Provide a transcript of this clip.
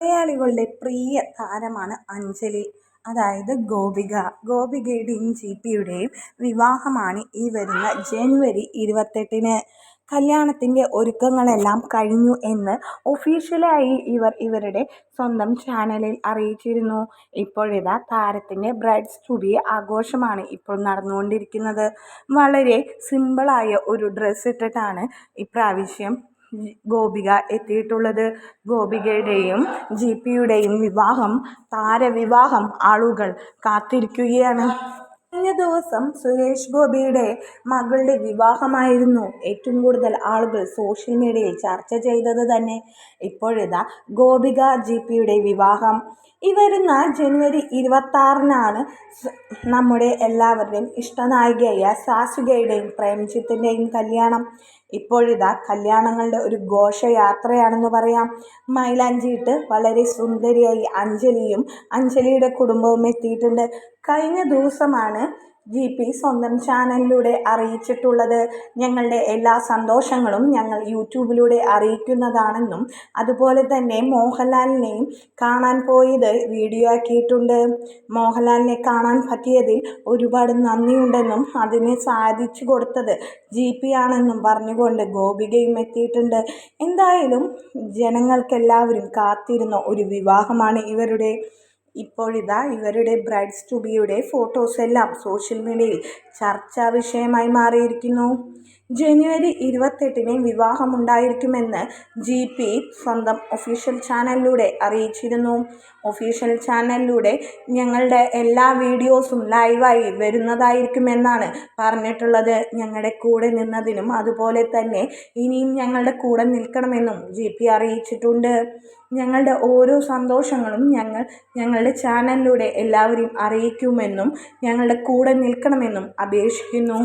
മലയാളികളുടെ പ്രിയ താരമാണ് അഞ്ജലി. അതായത് ഗോപിക. ഗോപികയുടെയും ജി പിയുടെയും വിവാഹമാണ് ഈ വരുന്ന ജനുവരി ഇരുപത്തെട്ടിന്. കല്യാണത്തിന്റെ ഒരുക്കങ്ങളെല്ലാം കഴിഞ്ഞു എന്ന് ഒഫീഷ്യലായി ഇവർ ഇവരുടെ സ്വന്തം ചാനലിൽ അറിയിച്ചിരുന്നു. ഇപ്പോഴിതാ താരത്തിന്റെ ബ്രൈഡ് സ്റ്റുഡി ആഘോഷമാണ് ഇപ്പോൾ നടന്നുകൊണ്ടിരിക്കുന്നത്. വളരെ സിമ്പിളായ ഒരു ഡ്രസ്സ് ഇട്ടിട്ടാണ് ഇപ്രാവശ്യം ഗോപിക എത്തിയിട്ടുള്ളത്. ഗോപികയുടെയും ജി പിയുടെയും വിവാഹം താരവിവാഹം ആളുകൾ കാത്തിരിക്കുകയാണ്. കഴിഞ്ഞ ദിവസം സുരേഷ് ഗോപിയുടെ മകളുടെ വിവാഹമായിരുന്നു ഏറ്റവും കൂടുതൽ ആളുകൾ സോഷ്യൽ മീഡിയയിൽ ചർച്ച ചെയ്തത് തന്നെ. ഇപ്പോഴിതാ ഗോപിക ജി പിയുടെ വിവാഹം. ഈ വരുന്ന ജനുവരി ഇരുപത്താറിനാണ് നമ്മുടെ എല്ലാവരുടെയും ഇഷ്ടനായികയായ സാസികയുടെയും പ്രേംജിത്തിന്റെയും കല്യാണം. ഇപ്പോഴിതാ കല്യാണങ്ങളുടെ ഒരു ഘോഷയാത്രയാണെന്ന് പറയാം. മൈലാഞ്ചിയിട്ട് വളരെ സുന്ദരിയായി അഞ്ജലിയും അഞ്ജലിയുടെ കുടുംബവും എത്തിയിട്ടുണ്ട്. കഴിഞ്ഞ ദിവസമാണ് ജി പി സ്വന്തം ചാനലിലൂടെ അറിയിച്ചിട്ടുള്ളത് ഞങ്ങളുടെ എല്ലാ സന്തോഷങ്ങളും ഞങ്ങൾ യൂട്യൂബിലൂടെ അറിയിക്കുന്നതാണെന്നും അതുപോലെ തന്നെ മോഹൻലാലിനെയും കാണാൻ പോയത് വീഡിയോ ആക്കിയിട്ടുണ്ട്. മോഹൻലാലിനെ കാണാൻ പറ്റിയതിൽ ഒരുപാട് നന്ദിയുണ്ടെന്നും അതിനെ സാധിച്ചു കൊടുത്തത് ജി പി ആണെന്നും പറഞ്ഞുകൊണ്ട് ഗോപികയും എത്തിയിട്ടുണ്ട്. എന്തായാലും ജനങ്ങൾക്കെല്ലാവരും കാത്തിരുന്ന ഒരു വിവാഹമാണ് ഇവരുടെ ഇപ്പോഴിതാ ഇവരുടെ ബ്രൈഡ്സ് ടു ബിയുടെ ഫോട്ടോസ് എല്ലാം സോഷ്യൽ മീഡിയയിൽ ചർച്ചാ വിഷയമായി മാറിയിരിക്കുന്നു. ജനുവരി ഇരുപത്തെട്ടിന് വിവാഹമുണ്ടായിരിക്കുമെന്ന് ജി പി സ്വന്തം ഒഫീഷ്യൽ ചാനലിലൂടെ അറിയിച്ചിരുന്നു. ഒഫീഷ്യൽ ചാനലിലൂടെ ഞങ്ങളുടെ എല്ലാ വീഡിയോസും ലൈവായി വരുന്നതായിരിക്കുമെന്നാണ് പറഞ്ഞിട്ടുള്ളത്. ഞങ്ങളുടെ കൂടെ നിന്നതിനും അതുപോലെ തന്നെ ഇനിയും ഞങ്ങളുടെ കൂടെ നിൽക്കണമെന്നും ജി പി അറിയിച്ചിട്ടുണ്ട്. ഞങ്ങളുടെ ഓരോ സന്തോഷങ്ങളും ഞങ്ങൾ ഞങ്ങളുടെ ചാനലിലൂടെ എല്ലാവരെയും അറിയിക്കുമെന്നും ഞങ്ങളുടെ കൂടെ നിൽക്കണമെന്നും അപേക്ഷിക്കുന്നു.